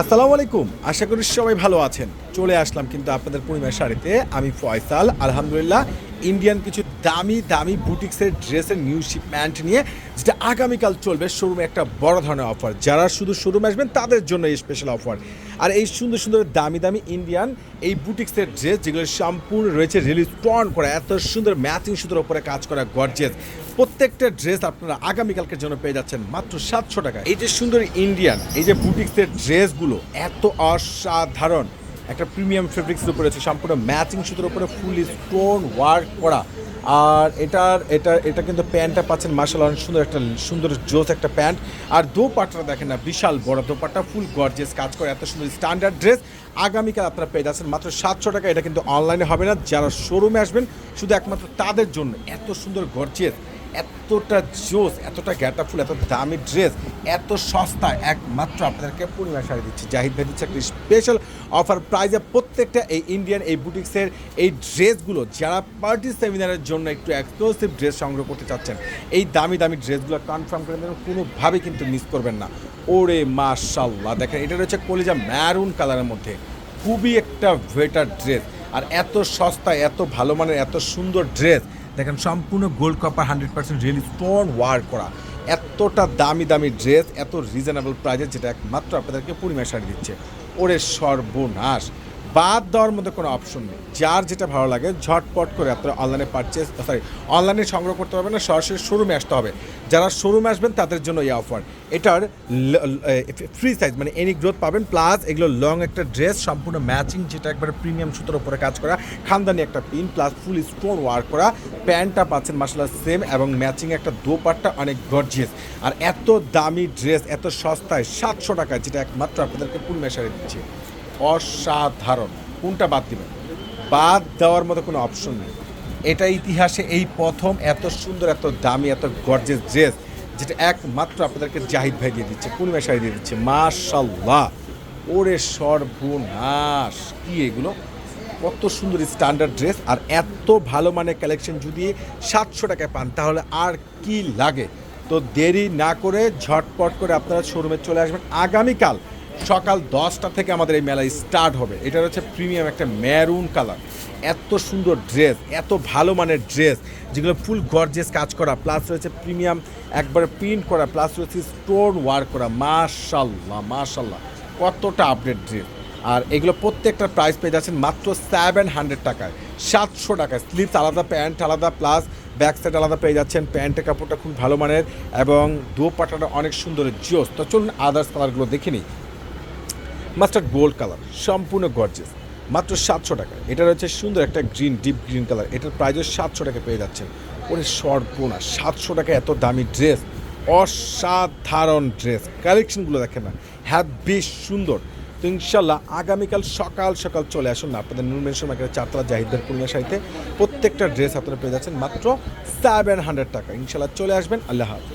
আসসালামু আলাইকুম। আশা করি সবাই ভালো আছেন। চলে আসলাম কিন্তু আপনাদের পরিমাণ শাড়িতে। আমি ফয়সাল। আলহামদুলিল্লাহ ইন্ডিয়ান কিছু দামি দামি বুটিক্সের ড্রেসের নিউ শিপমেন্ট নিয়ে যেটা আগামীকাল চলবে শোরুমে একটা বড় ধরনের অফার যারা শুধু শোরুমে আসবেন, তাদের জন্য এই স্পেশাল অফার আর এই সুন্দর সুন্দর, দামি দামি ইন্ডিয়ান এই বুটিক্সের ড্রেস যেগুলো সম্পূর্ণ রয়েছে রিলিজ টন করা, এত সুন্দর ম্যাচিং সুতোর উপরে কাজ করা গর্জেস প্রত্যেকটা ড্রেস আপনারা আগামীকালকের জন্য পেয়ে যাচ্ছেন মাত্র সাতশো টাকা এই যে সুন্দর ইন্ডিয়ান এই যে বুটিক্সের ড্রেসগুলো এত অসাধারণ। একটা প্রিমিয়াম ফেব্রিক্সের উপরে আছে, সম্পূর্ণ ম্যাচিং সুতোর উপরে ফুলি স্টোন ওয়ার্ক করা। আর এটার এটা এটা কিন্তু প্যান্টটা পাচ্ছেন মার্শাল অনেক সুন্দর একটা, সুন্দর জোস একটা প্যান্ট। আর দোপাট্টা দেখেন না, বিশাল বড় দোপাট্টা, ফুল গর্জেস কাজ করে, এত সুন্দর স্ট্যান্ডার্ড ড্রেস আগামীকাল আপনারা পেয়ে যাচ্ছেন মাত্র সাতশো টাকা, এটা কিন্তু অনলাইনে হবে না, যারা শোরুমে আসবেন, শুধু একমাত্র তাদের জন্য এত সুন্দর গর্জেস এতটা জোস, এতটা গ্যাটাফুল এত দামি ড্রেস, এত সস্তা। একমাত্র আপনাদেরকে পূর্ণিমা শাড়ি দিচ্ছে। জাহিদ ভাই দিচ্ছে একটা স্পেশাল অফার প্রাইজে প্রত্যেকটা এই ইন্ডিয়ান এই বুটিক্সের এই ড্রেসগুলো, যারা পার্টি সেমিনারের জন্য একটু এক্সক্লুসিভ ড্রেস সংগ্রহ করতে চাচ্ছেন, এই দামি দামি ড্রেসগুলো কনফার্ম করে দেবেন, কোনোভাবে কিন্তু মিস করবেন না। ওরে মাশাল্লাহ দেখেন, এটা রয়েছে কলিজা ম্যারুন কালারের মধ্যে। খুবই একটা ভেটার ড্রেস আর এত সস্তা, এত ভালো মানের, এত সুন্দর ড্রেস দেখেন, সম্পূর্ণ gold copper hundred percent really stone work করা। এতটা দামি দামি ড্রেস এত রিজনেবল প্রাইজে যেটা একমাত্র আপনাদেরকে পরিমাণ শাড়ি দিচ্ছে। ওরে সর্বনাশ! বাদ দেওয়ার মধ্যে কোনো অপশন নেই। যার যেটা ভালো লাগে, ঝটপট করে আপনারা অনলাইনে পারচেস সরি অনলাইনে সংগ্রহ করতে পারবেন না সরাসরি শোরুমে আসতে হবে। যারা শোরুমে আসবেন, তাদের জন্য এই অফার এটার ফ্রি সাইজ মানে এনি গ্রোথ পাবেন প্লাস এগুলো লং একটা ড্রেস সম্পূর্ণ ম্যাচিং যেটা একবারে প্রিমিয়াম সুতোর উপরে কাজ করা, খানদানি একটা pin plus full stone work করা, প্যান্টটা পাচ্ছেন মাসালা সেম এবং ম্যাচিং একটা দোপাট্টা অনেক গর্জিয়াস আর এত দামি ড্রেস এত সস্তায়, সাতশো টাকা যেটা একমাত্র আপনাদেরকে পূর্ণিমা শাড়ি দিচ্ছে। অসাধারণ। কোনটা বাদ দিবেন? বাদ দেওয়ার মতো কোনো অপশন নেই। এটা ইতিহাসে এই প্রথম এত সুন্দর, এত দামি, এত গর্জেস ড্রেস যেটা একমাত্র আপনাদেরকে জাহিদ ভাই দিয়ে দিচ্ছে পূর্ণিমা শাড়ি দিয়ে দিচ্ছে। মাশাল্লাহ ওরে সর্বনাশ। কি এগুলো? কত সুন্দর স্ট্যান্ডার্ড ড্রেস আর এত ভালো মানের কালেকশন যদি সাতশো টাকায় পান, তাহলে আর কি লাগে? তো দেরি না করে ঝটপট করে আপনারা শোরুমে চলে আসবেন। আগামীকাল সকাল দশটা থেকে আমাদের এই মেলা স্টার্ট হবে। এটা হচ্ছে প্রিমিয়াম একটা ম্যারুন কালার এত সুন্দর ড্রেস এত ভালো মানের ড্রেস যেগুলো ফুল গর্জেস কাজ করা। প্লাস রয়েছে প্রিমিয়াম একবারে প্রিন্ট করা প্লাস রয়েছে স্টোন ওয়ার্ক করা। মাশাল্লাহ মাশাল্লাহ, কতটা আপডেট ড্রেস আর এগুলো প্রত্যেকটা প্রাইস পেয়ে যাচ্ছেন মাত্র সেভেন হান্ড্রেড টাকায়। সাতশো টাকায়। স্লিপস আলাদা প্যান্ট আলাদা প্লাস ব্যাক সাইড আলাদা পেয়ে যাচ্ছেন। প্যান্টের কাপড়টা খুব ভালো মানের এবং দোপাটাটা অনেক সুন্দর জিওস তো চলুন আদার্স কালারগুলো দেখে নিই। মাস্টার্ড গোল্ড কালার, সম্পূর্ণ গর্জেস মাত্র সাতশো টাকা। এটা রয়েছে সুন্দর একটা গ্রিন ডিপ গ্রিন কালার এটার প্রাইসও সাতশো টাকা পেয়ে যাচ্ছেন। ওরে সর্বনা সাতশো টাকা এত দামি ড্রেস অসাধারণ ড্রেস কালেকশনগুলো দেখেন না হ্যাঁ বেশ সুন্দর। তো ইনশাল্লাহ আগামীকাল সকাল সকাল চলে আসুন না, আপনাদের নুরমেশ্বর মার্কেটের চারতলা জাহিদার পূর্ণিমা সাহিত্যে প্রত্যেকটা ড্রেস আপনারা পেয়ে যাচ্ছেন মাত্র সেভেন হান্ড্রেড টাকা। ইনশাল্লাহ চলে আসবেন। আল্লাহ হাফিজ।